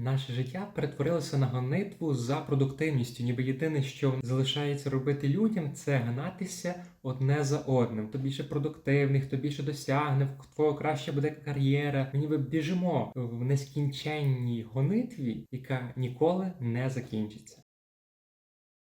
Наше життя перетворилося на гонитву за продуктивністю, ніби єдине, що залишається робити людям, це гнатися одне за одним. Хто більше продуктивний, хто більше досягне, твого краще буде кар'єра. Ми ніби біжимо в нескінченній гонитві, яка ніколи не закінчиться.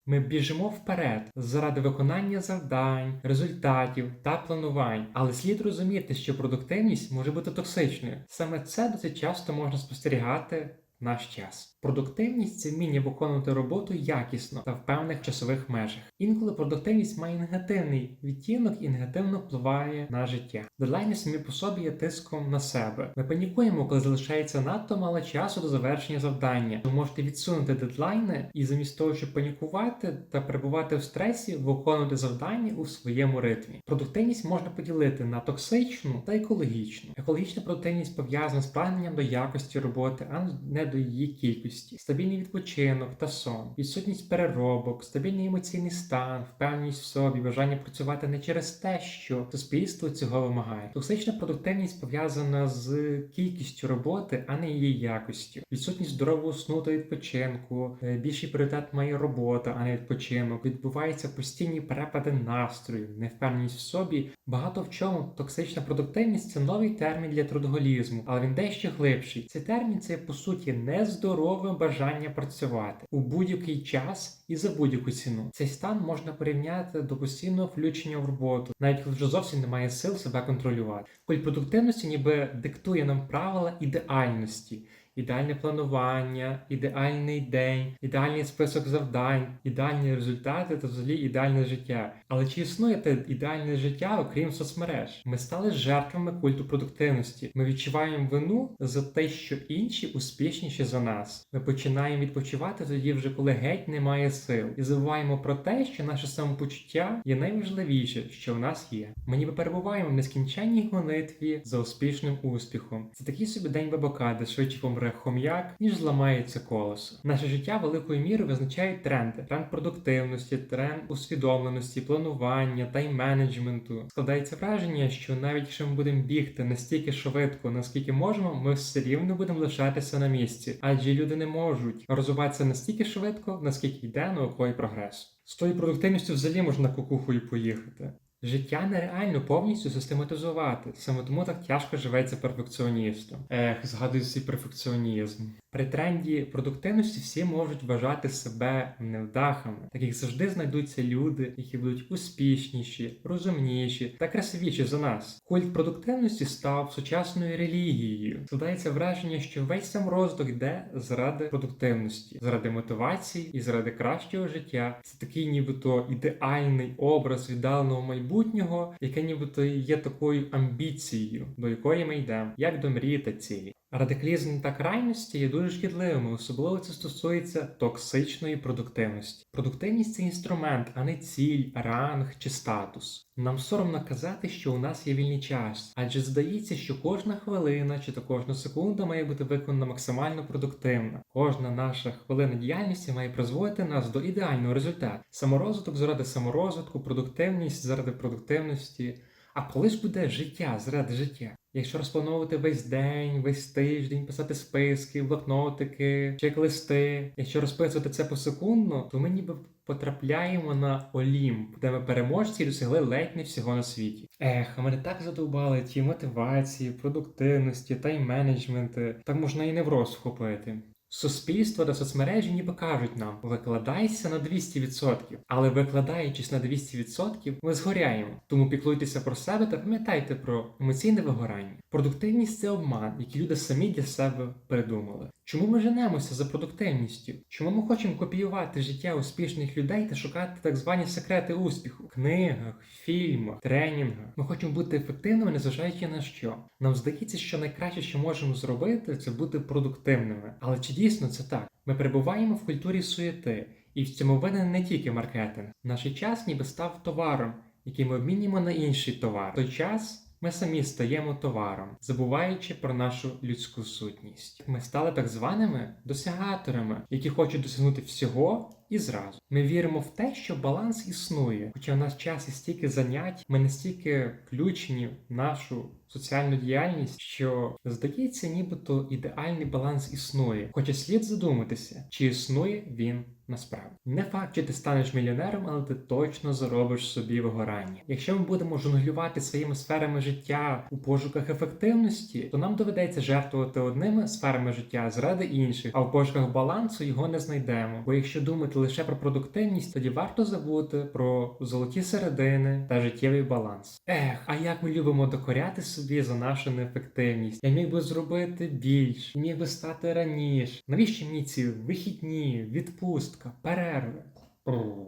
Ми біжимо вперед заради виконання завдань, результатів та планувань, але слід розуміти, що продуктивність може бути токсичною. Саме це досить часто можна спостерігати наш час. Продуктивність це вміння виконувати роботу якісно та в певних часових межах. Інколи продуктивність має негативний відтінок і негативно впливає на життя. Дедлайни самі по собі є тиском на себе. Ми панікуємо, коли залишається надто мало часу до завершення завдання. Ви можете відсунути дедлайни і замість того, щоб панікувати та перебувати в стресі, виконувати завдання у своєму ритмі. Продуктивність можна поділити на токсичну та екологічну. Екологічна продуктивність пов'язана з прагненням до якості роботи, а не до її кількості. Стабільний відпочинок та сон, відсутність переробок, стабільний емоційний стан, впевненість в собі, бажання працювати не через те, що суспільство цього вимагає. Токсична продуктивність пов'язана з кількістю роботи, а не її якістю. Відсутність здорового сну та відпочинку, е, більший пріоритет має робота, а не відпочинок. Відбуваються постійні перепади настрою, невпевненість в собі. Багато в чому токсична продуктивність це новий термін для трудоголізму, але він дещо глибший. Цей термін це по суті нездорове бажання працювати у будь-який час і за будь-яку ціну. Цей стан можна порівняти до постійного включення в роботу, навіть коли вже зовсім немає сил себе контролювати. Коль продуктивності ніби диктує нам правила ідеальності. Ідеальне планування, ідеальний день, ідеальний список завдань, ідеальні результати та взагалі ідеальне життя. Але чи існує те ідеальне життя, окрім соцмереж? Ми стали жертвами культу продуктивності. Ми відчуваємо вину за те, що інші успішніші за нас. Ми починаємо відпочивати тоді, вже коли геть немає сил, і забуваємо про те, що наше самопочуття є найважливіше, що в нас є. Ми ніби перебуваємо в нескінченній гонитві за успішним успіхом. Це такий собі день бабака, де швидше помре хом'як, ніж зламається колесо. Наше життя великою мірою визначають тренди: тренд продуктивності, тренд усвідомленості, планування, тайм-менеджменту. Складається враження, що навіть якщо ми будемо бігти настільки швидко, наскільки можемо, ми все рівно будемо лишатися на місці, адже люди не можуть розвиватися настільки швидко, наскільки йде науковий прогрес. З тою продуктивністю взагалі можна кукухою поїхати. Життя нереально повністю систематизувати, саме тому так тяжко живеться перфекціоністом. Ех, згадую свій перфекціонізм. При тренді продуктивності всі можуть вважати себе невдахами. Таких завжди знайдуться люди, які будуть успішніші, розумніші та красивіші за нас. Культ продуктивності став сучасною релігією. Складається враження, що весь сам розвиток йде заради продуктивності, заради мотивації і заради кращого життя. Це такий, нібито ідеальний образ віддаленого майбутнього, яке нібито є такою амбіцією, до якої ми йдемо, як до мрії та цілі. Радикалізм та крайності є дуже шкідливими, особливо це стосується токсичної продуктивності. Продуктивність це інструмент, а не ціль, ранг чи статус. Нам соромно казати, що у нас є вільний час, адже здається, що кожна хвилина чи то кожна секунда має бути виконана максимально продуктивно. Кожна наша хвилина діяльності має призводити нас до ідеального результату. Саморозвиток заради саморозвитку, продуктивність заради продуктивності. А коли ж буде життя заради життя? Якщо розплановувати весь день, весь тиждень, писати списки, блокнотики, чек-листи, якщо розписувати це посекундно, то ми ніби потрапляємо на Олімп, де ми переможці досягли ледь не всього на світі. Ех, а мене так задовбали ті мотивації, продуктивності, тайм-менеджменти. Так можна і невроз вхопити. Суспільство та соцмережі ніби кажуть нам, викладайся на 200%, але викладаючись на 200%, ми згоряємо. Тому піклуйтеся про себе та пам'ятайте про емоційне вигорання. Продуктивність це обман, який люди самі для себе придумали. Чому ми женемося за продуктивністю? Чому ми хочемо копіювати життя успішних людей та шукати так звані секрети успіху в книгах, фільмах, тренінгах? Ми хочемо бути ефективними, незважаючи на що. Нам здається, що найкраще, що можемо зробити, це бути продуктивними. Але чи дійсно це так? Ми перебуваємо в культурі суєти, і в цьому винен не тільки маркетинг. Наш час ніби став товаром, який ми обмінюємо на інший товар. В той час. Ми самі стаємо товаром, забуваючи про нашу людську сутність. Ми стали так званими досягаторами, які хочуть досягнути всього і зразу. Ми віримо в те, що баланс існує, хоча в нас час і стільки занять, ми настільки включені в нашу соціальну діяльність, що здається, нібито ідеальний баланс існує. Хоча слід задуматися, чи існує він насправді. Не факт, чи ти станеш мільйонером, але ти точно заробиш собі вигорання. Якщо ми будемо жонглювати своїми сферами життя у пошуках ефективності, то нам доведеться жертвувати одними сферами життя заради інших, а в пошуках балансу його не знайдемо. Бо якщо думати лише про продуктивність, тоді варто забути про золоті середини та життєвий баланс. Ех, а як ми любимо докоряти собі за нашу неефективність. Я міг би зробити більше, міг би стати раніше. Навіщо мені ці вихідні, відпустка, перерви?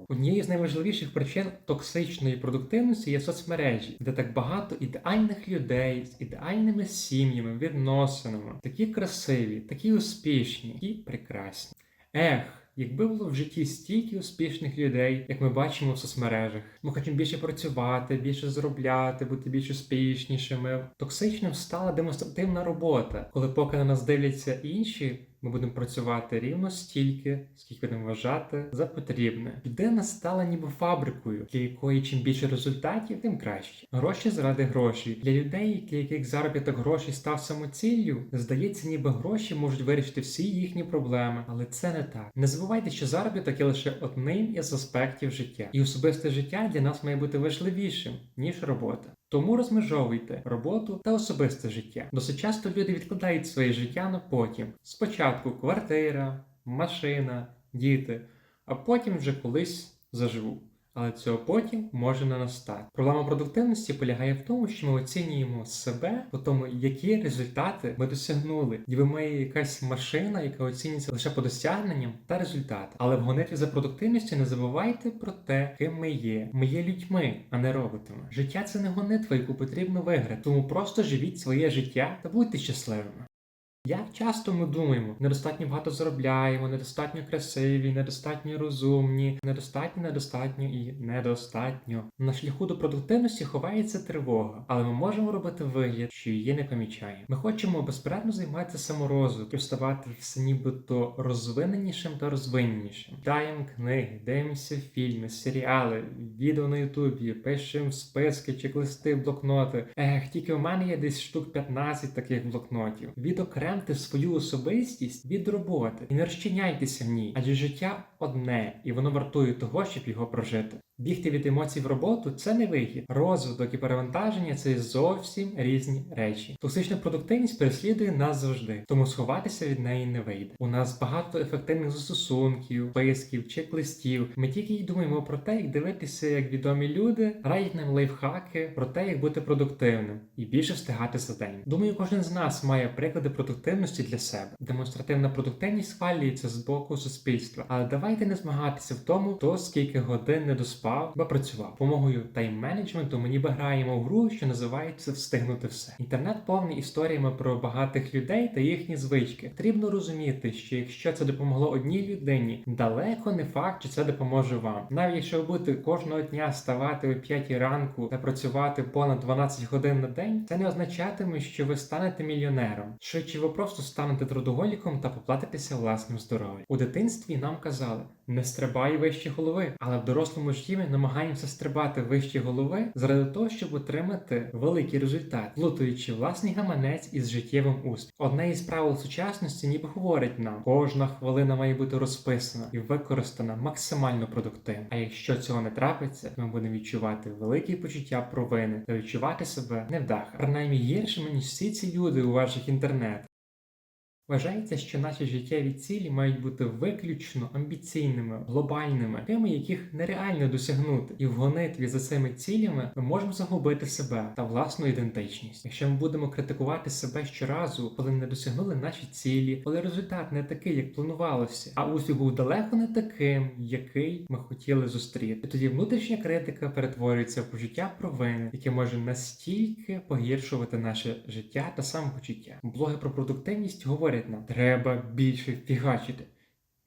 Однією з найважливіших причин токсичної продуктивності є соцмережі, де так багато ідеальних людей з ідеальними сім'ями, відносинами, такі красиві, такі успішні, такі прекрасні. Ех, якби було в житті стільки успішних людей, як ми бачимо в соцмережах, ми хочемо більше працювати, більше заробляти, бути більш успішнішими. Токсичним стала демонстративна робота, коли поки на нас дивляться інші. Ми будемо працювати рівно стільки, скільки будемо вважати за потрібне. Людина стала ніби фабрикою, для якої чим більше результатів, тим краще. Гроші заради грошей. Для людей, для яких заробіток грошей став самоціллю, здається, ніби гроші можуть вирішити всі їхні проблеми, але це не так. Не забувайте, що заробіток є лише одним із аспектів життя, і особисте життя для нас має бути важливішим ніж робота. Тому розмежовуйте роботу та особисте життя. Досить часто люди відкладають своє життя на потім. Спочатку квартира, машина, діти, а потім вже колись заживу. Але цього потім може не настати. Проблема продуктивності полягає в тому, що ми оцінюємо себе по тому, які результати ми досягнули. Ніби ми якась машина, яка оцінюється лише по досягненням та результатам. Але в гонитві за продуктивністю не забувайте про те, ким ми є. Ми є людьми, а не роботами. Життя це не гонитва, яку потрібно виграти. Тому просто живіть своє життя та будьте щасливими. Як часто ми думаємо, недостатньо багато заробляємо, недостатньо красиві, недостатньо розумні, недостатньо, недостатньо і недостатньо. На шляху до продуктивності ховається тривога, але ми можемо робити вигляд, що її не помічаємо. Ми хочемо безперервно займатися саморозвитком, ставати все нібито розвиненішим та розвиненішим. Читаємо книги, дивимося фільми, серіали, відео на Ютубі, пишемо списки, чек-листи, блокноти. Ех, тільки в мене є десь штук 15 таких блокнотів. Відокремте свою особистість від роботи і не розчиняйтеся в ній, адже життя одне, і воно вартує того, щоб його прожити. Бігти від емоцій в роботу це не вихід. Розвиток і перевантаження це зовсім різні речі. Токсична продуктивність переслідує нас завжди, тому сховатися від неї не вийде. У нас багато ефективних застосунків, списків, чек-листів. Ми тільки й думаємо про те, як дивитися, як відомі люди радять нам лайфхаки про те, як бути продуктивним і більше встигати за день. Думаю, кожен з нас має приклади продуктивності для себе. Демонстративна продуктивність схвалюється з боку суспільства, але давайте не змагатися в тому, хто скільки годин не доспав або працював. Помогою тайм-менеджменту ми ніби граємо в гру, що називається встигнути все. Інтернет повний історіями про багатих людей та їхні звички. Потрібно розуміти, що якщо це допомогло одній людині, далеко не факт, чи це допоможе вам. Навіть якщо ви будете кожного дня ставати о 5 ранку та працювати понад 12 годин на день, це не означатиме, що ви станете мільйонером. Швидше ви просто станете трудоголіком та поплатитеся власним здоров'ям. У дитинстві нам казали. Не стрибай вище голови, але в дорослому житті ми намагаємося стрибати вище голови заради того, щоб отримати великий результат, плутаючи власний гаманець із життєвим успіхом. Одне із правил сучасності ніби говорить нам, кожна хвилина має бути розписана і використана максимально продуктивно. А якщо цього не трапиться, ми будемо відчувати великі почуття провини та відчувати себе невдаха, принаймні гіршими ніж всі ці люди у ваших інтернетах. Вважається, що наші життєві цілі мають бути виключно амбіційними, глобальними, тими, яких нереально досягнути, і в гонитві за цими цілями ми можемо загубити себе та власну ідентичність. Якщо ми будемо критикувати себе щоразу, коли не досягнули наші цілі, коли результат не такий, як планувалося, а успіх був далеко не таким, який ми хотіли зустріти, тоді внутрішня критика перетворюється в почуття провини, яке може настільки погіршувати наше життя та самопочуття. Блоги про продуктивність говорять нам, треба більше фігачити.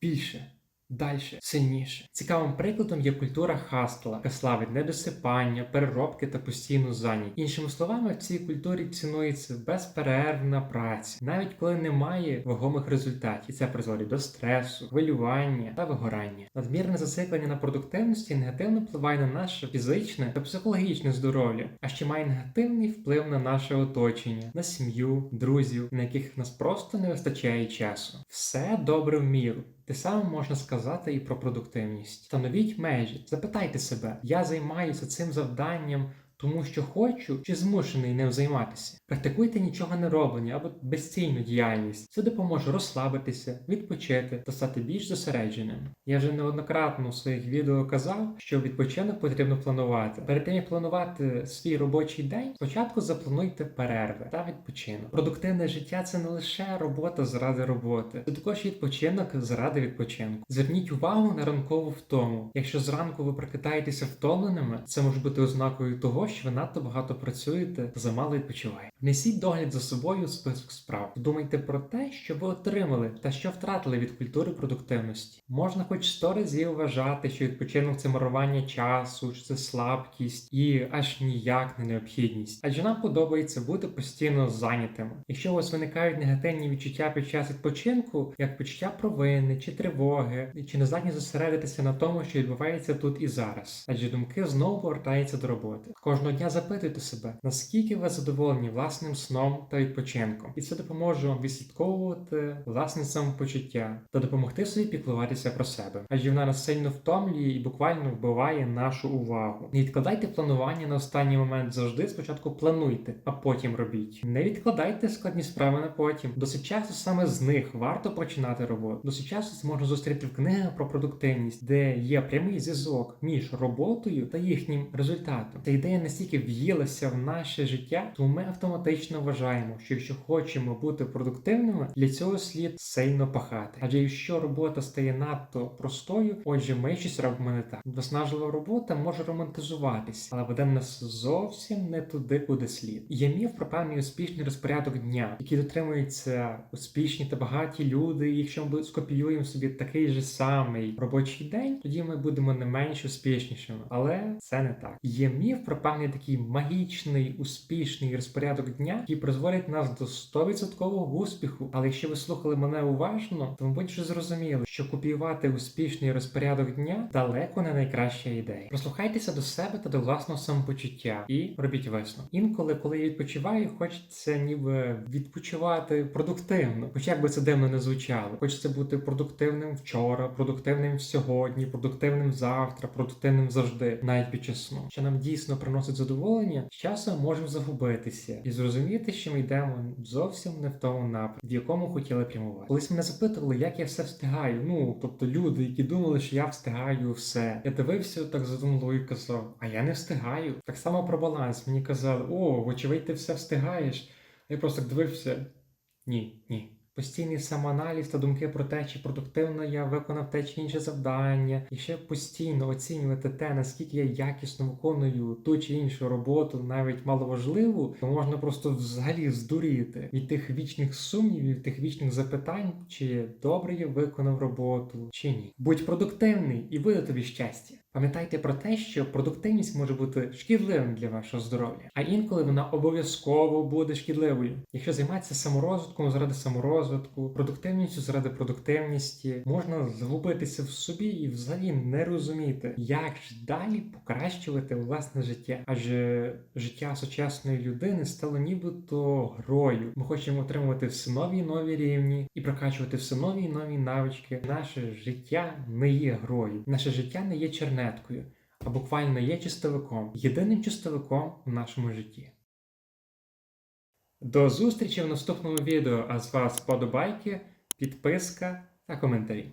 Більше, Далі сильніше. Цікавим прикладом є культура хастла, яка славить недосипання, переробки та постійну зайнятість. Іншими словами, в цій культурі цінується безперервна праця, навіть коли немає вагомих результатів, і це призводить до стресу, хвилювання та вигорання. Надмірне зациклення на продуктивності негативно впливає на наше фізичне та психологічне здоров'я, а ще має негативний вплив на наше оточення, на сім'ю, друзів, на яких нас просто не вистачає часу. Все добре в міру. Те саме можна сказати і про продуктивність. Встановіть межі, запитайте себе, я займаюся цим завданням. Тому що хочу чи змушений ним займатися. Практикуйте нічого не роблення або безцільну діяльність. Це допоможе розслабитися, відпочити та стати більш зосередженим. Я вже неоднократно у своїх відео казав, що відпочинок потрібно планувати. Перед тим як планувати свій робочий день, спочатку заплануйте перерви та відпочинок. Продуктивне життя це не лише робота заради роботи, це також відпочинок заради відпочинку. Зверніть увагу на ранкову втому. Якщо зранку ви прокидаєтеся втомленими, це може бути ознакою того, що ви надто багато працюєте та замало відпочиваєте. Внесіть догляд за собою список справ. Думайте про те, що ви отримали та що втратили від культури продуктивності. Можна хоч сто разів вважати, що відпочинок це марування часу, що це слабкість і аж ніяк не необхідність. Адже нам подобається бути постійно зайнятими. Якщо у вас виникають негативні відчуття під час відпочинку, як почуття провини чи тривоги, чи нездатні зосередитися на тому, що відбувається тут і зараз, адже думки знову повертаються до роботи. Кожного дня запитуйте себе, наскільки ви задоволені власним сном та відпочинком, і це допоможе вам відслідковувати власне самопочуття та допомогти собі піклуватися про себе, адже вона нас сильно втомлює і буквально вбиває нашу увагу. Не відкладайте планування на останній момент завжди. Спочатку плануйте, а потім робіть. Не відкладайте складні справи на потім. Досить часто саме з них варто починати роботу. Досить часто це можна зустріти в книгах про продуктивність, де є прямий зв'язок між роботою та їхнім результатом. Ця ідея настільки в'їлася в наше життя, то ми автоматично вважаємо, що якщо хочемо бути продуктивними, для цього слід сильно пахати. Адже якщо робота стає надто простою, отже, ми щось робимо не так. Виснажлива робота може романтизуватись, але веде нас зовсім не туди, куди слід. Є міф про певний успішний розпорядок дня, який дотримуються успішні та багаті люди. І якщо ми скопіюємо собі такий же самий робочий день, тоді ми будемо не менш успішнішими. Але це не так. Є міф про певний такий магічний успішний розпорядок дня, який призводить нас до 100% успіху. Але якщо ви слухали мене уважно, то мабуть вже зрозуміли, що копіювати успішний розпорядок дня далеко не найкраща ідея. Прослухайтеся до себе та до власного самопочуття і робіть висновок. Інколи, коли я відпочиваю, хочеться ніби відпочивати продуктивно, хоч як би це дивно не звучало. Хочеться бути продуктивним вчора, продуктивним сьогодні, продуктивним завтра, продуктивним завжди, навіть під час сну. Що нам дійсно приносить задоволення, з часом можемо загубитися і зрозуміти, що ми йдемо зовсім не в тому напрямку, в якому хотіли прямувати. Колись мене запитували, як я все встигаю. Ну тобто люди, які думали, що я встигаю все. Я дивився так задумливо і казав, а я не встигаю. Так само про баланс. Мені казали, о, вочевидь, ти все встигаєш. Я просто дивився. Ні, ні. Постійний самоаналіз та думки про те, чи продуктивно я виконав те чи інше завдання, і ще постійно оцінювати те, наскільки я якісно виконую ту чи іншу роботу, навіть маловажливу, то можна просто взагалі здуріти від тих вічних сумнівів, тих вічних запитань, чи добре я виконав роботу, чи ні. Будь продуктивний і буде тобі щастя. Пам'ятайте про те, що продуктивність може бути шкідливим для вашого здоров'я, а інколи вона обов'язково буде шкідливою. Якщо займатися саморозвитком заради саморозвитку, продуктивністю заради продуктивності, можна загубитися в собі і взагалі не розуміти, як ж далі покращувати власне життя. Адже життя сучасної людини стало нібито грою. Ми хочемо отримувати все нові і нові рівні і прокачувати все нові і нові навички. Наше життя не є грою, наше життя не є чернеткою, а буквально є чистовиком, єдиним чистовиком у нашому житті. До зустрічі в наступному відео, а з вас подобайки, підписка та коментарі.